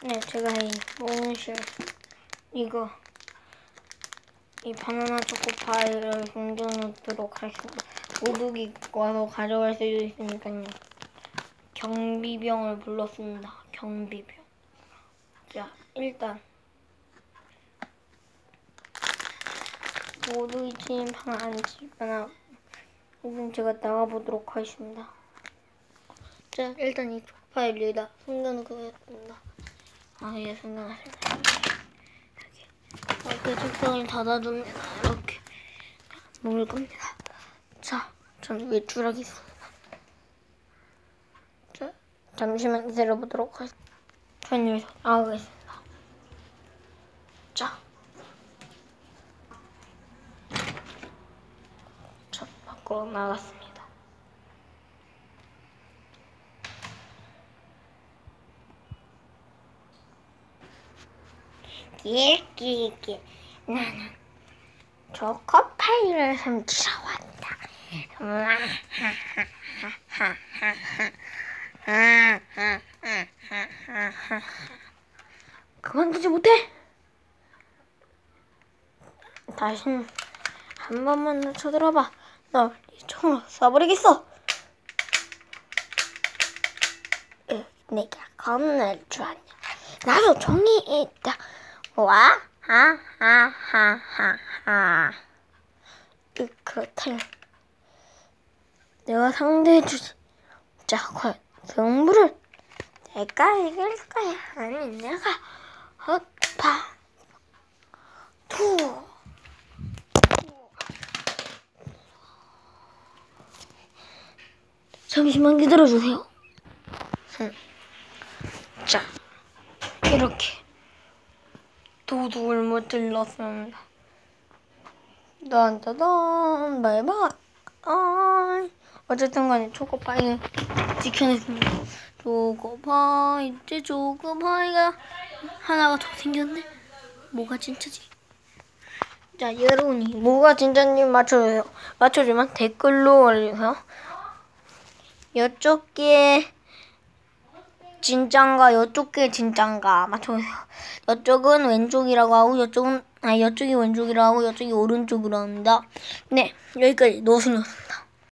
네, 제가 이 몽실 이거 이 바나나 초코파이를 숨겨놓도록 하겠습니다. 도둑이 와서 가져갈 수도 있으니까요. 경비병을 불렀습니다. 경비병. 자, 일단 모두 침입하면 안 치거나 일단 제가 나가보도록 하겠습니다. 자, 일단 이 초코파이를 여기다 숨겨놓겠습니다. 아, 예, 숨겨놨습니다. 이렇게 책상을 닫아둡니다. 이렇게 먹을 겁니다. 자, 전 외출하겠습니다. 자, 잠시만 기다려보도록 하겠습니다. 전 여기서 나가겠습니다. 자, 자, 밖으로 나갔습니다. 길길길 나는 초코파이를 훔치러 왔다. 그만두지 못해. 다신 한 번만 더 쳐들어봐. 널 이 총으로 쏴버리겠어. 으, 내가 겁날 줄 아냐. 나도 종이 있다. 와, 하, 하, 하, 하, 하. 으, 그렇다면 내가 상대해주지. 자, 과연 승부를 내가 이길 거야. 아니, 내가 헛파 투. 잠시만 기다려주세요. 응. 자, 이렇게 도둑을 못 질렀습니다. 딴따단 바이바이. 아, 어쨌든 간에 초코파이는 지켜냈습니다. 초코파이, 이제 초코파이가 하나가 더 생겼네. 뭐가 진짜지? 자, 여러분이 뭐가 진짜인지 맞춰주세요. 맞춰주면 댓글로. 이쪽 게 진짠가 이쪽 게 진짠가 맞춰주세요. 이쪽은 왼쪽이라고 하고 이쪽은 아 이쪽이 왼쪽이라고 하고 이쪽이 오른쪽이라고 합니다. 네 여기까지 노순이었습니다.